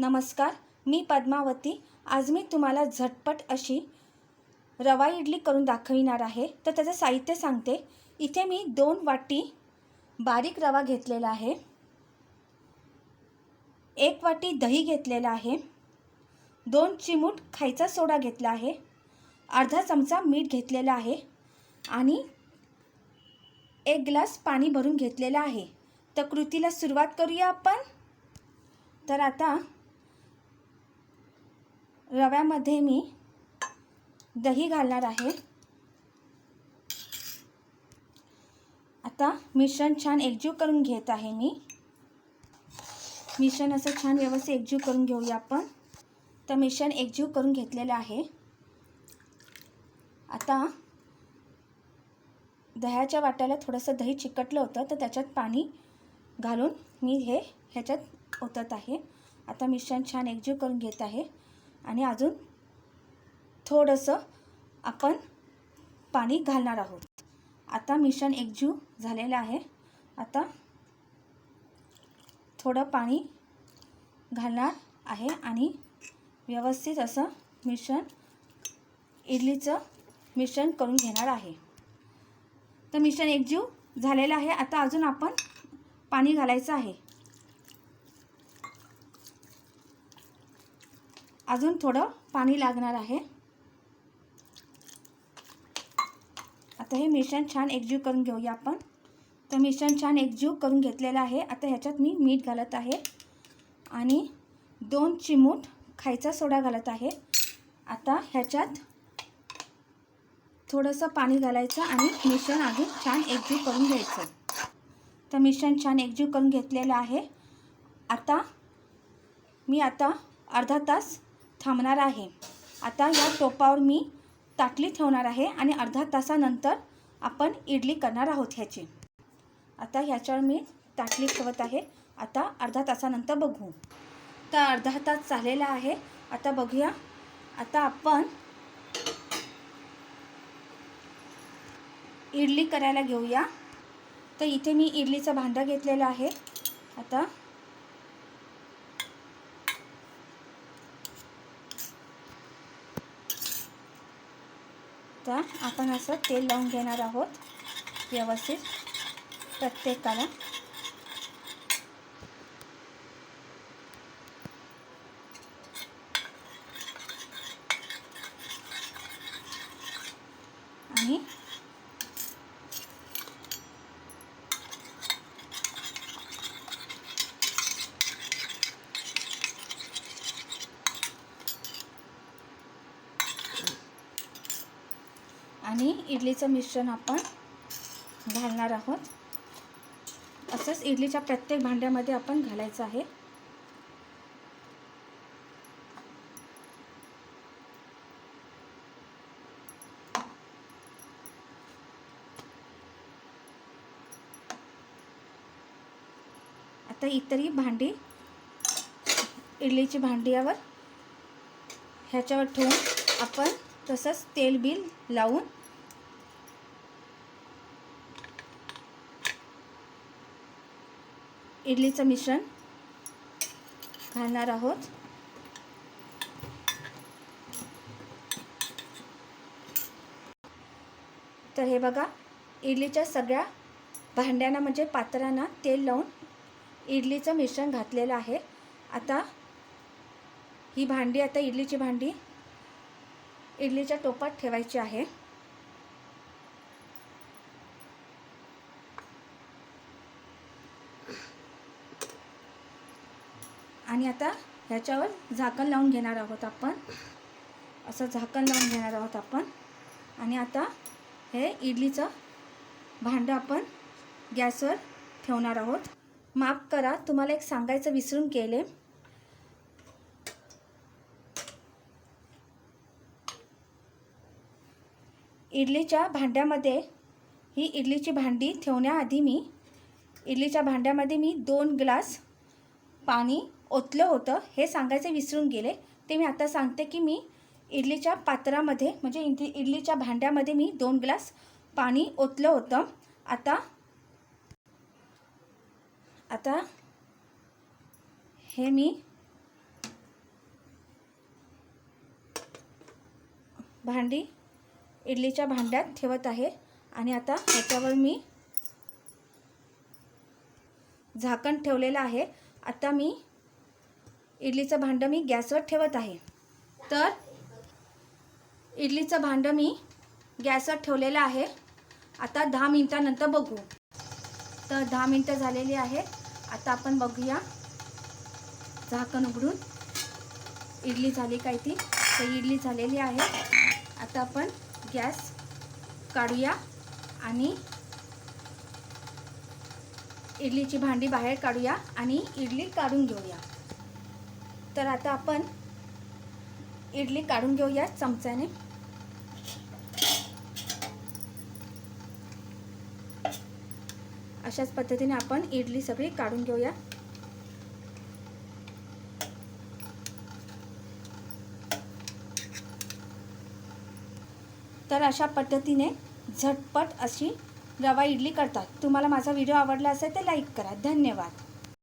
नमस्कार मी पद्मावती. आज मी तुम्हाला झटपट अशी रवा इडली करून दाखविणार आहे. तर त्याचं साहित्य सांगते. इथे मी दोन वाटी बारीक रवा घेतलेला आहे. एक वाटी दही घेतलेला आहे. दोन चिमूट खायचा सोडा घेतला आहे. अर्धा चमचा मीठ घेतलेला आहे. आणि एक ग्लास पाणी भरून घेतलेलं आहे. तर कृतीला सुरुवात करूया आपण. तर आता रव्यामध्ये मी दही घालणार आहे. आता मिश्रण छान एकजीव करून घेत आहे मी. मिश्रण असं छान व्यवस्थित एकजीव करून घेऊया आपण. तर मिश्रण एकजीव करून घेतलेलं आहे. आता दह्याच्या वाट्याला थोडंसं दही चिकटलं होतं तर त्याच्यात पाणी घालून मी हे ह्याच्यात ओतत आहे. आता मिश्रण छान एकजीव करून घेत आहे. आणि अजून थोडंसं आपण पाणी घालणार आहोत. आता मिश्रण एकजीव झालेलं आहे. आता थोडं पाणी घालणार आहे आणि व्यवस्थित असं मिश्रण इडलीचं मिश्रण करून घेणार आहे. तर मिश्रण एकजीव झालेलं आहे. आता अजून आपण पाणी घालायचं आहे. अजून थोडं पाणी लागणार आहे. आता हे मिश्रण छान एकजीव करून घेऊया आपण. तर मिश्रण छान एकजीव करून घेतलेलं आहे. आता ह्याच्यात मी मीठ घालत आहे. आणि दोन चिमूट खायचा सोडा घालत आहे. आता ह्याच्यात थोडंसं पाणी घालायचं आणि मिश्रण अजून छान एकजीव करून घ्यायचं. तर मिश्रण छान एकजीव करून घेतलेलं आहे. आता मी आता अर्धा तास थांबणार आहे. आता या टोपावर मी ताटली ठेवणार आहे आणि अर्धा तासानंतर आपण इडली करणार आहोत ह्याची. आता ह्याच्यावर मी ताटली ठेवत आहे. आता अर्धा तासानंतर बघू. तर अर्धा तास चाललेला आहे. आता बघूया. आता आपण इडली करायला घेऊया. तर इथे मी इडलीचं भांडं घेतलेलं आहे. आता आता आपण असं तेल लावून घेणार आहोत व्यवस्थित प्रत्येकाला आणि आणि इडलीचं मिश्रण आपण घालणार आहोत. असंच इडलीच्या प्रत्येक भांड्यामध्ये आपण घालायचं आहे. आता इतरही भांडी इडलीची भांडी यावर ह्याच्यावर ठेवून आपण तसंच तेल बिल लावून इडलीचं मिश्रण घालणार आहोत. तर हे बघा इडलीच्या सगळ्या भांड्यांना म्हणजे पात्रांना तेल लावून इडलीचं मिश्रण घातलेलं आहे. आता ही भांडी आता इडलीची भांडी इडलीच्या टोपात ठेवायची आहे. आणि आता ह्याच्यावर झाकण लावून घेणार आहोत आपण. असं झाकण लावून घेणार आहोत आपण. आणि आता हे इडलीचं भांडं आपण गॅसवर ठेवणार आहोत. माफ करा तुम्हाला एक सांगायचं विसरून केले इडलीच्या भांड्यामध्ये ही इडलीची भांडी ठेवण्याआधी मी इडलीच्या भांड्यामध्ये मी दोन ग्लास पाणी ओतलं होतं हे सांगायचं विसरून गेले. ते मी आता सांगते की मी इडलीच्या पात्रामध्ये म्हणजे इडली इडलीच्या भांड्यामध्ये मी दोन ग्लास पाणी ओतलं होतं. आता आता हे मी भांडी इडलीच्या भांड्यात ठेवत आहे आणि आता ह्याच्यावर मी झाकण ठेवलेलं आहे. आता मी इडलीचं भांडं मी गॅसवर ठेवत आहे. तर इडलीचं भांडं मी गॅसवर ठेवलेलं आहे. आता दहा मिनटानंतर बघू. तर दहा मिनटं झालेली आहे आता आपण बघूया झाकण उघडून इडली झाली काय ती. तर इडली झालेली आहे. आता आपण गॅस काढूया आणि इडलीची भांडी बाहेर काढूया आणि इडली काढून घेऊया. तर आता आपण इडली काढून घेऊया चमच्याने. अशाच पद्धतीने आपण इडली सगळी काढून घेऊया. तर अशा पद्धतीने झटपट अशी रवा इडली करतात. तुम्हाला माझा व्हिडिओ आवडला असेल तर लाईक करा. धन्यवाद.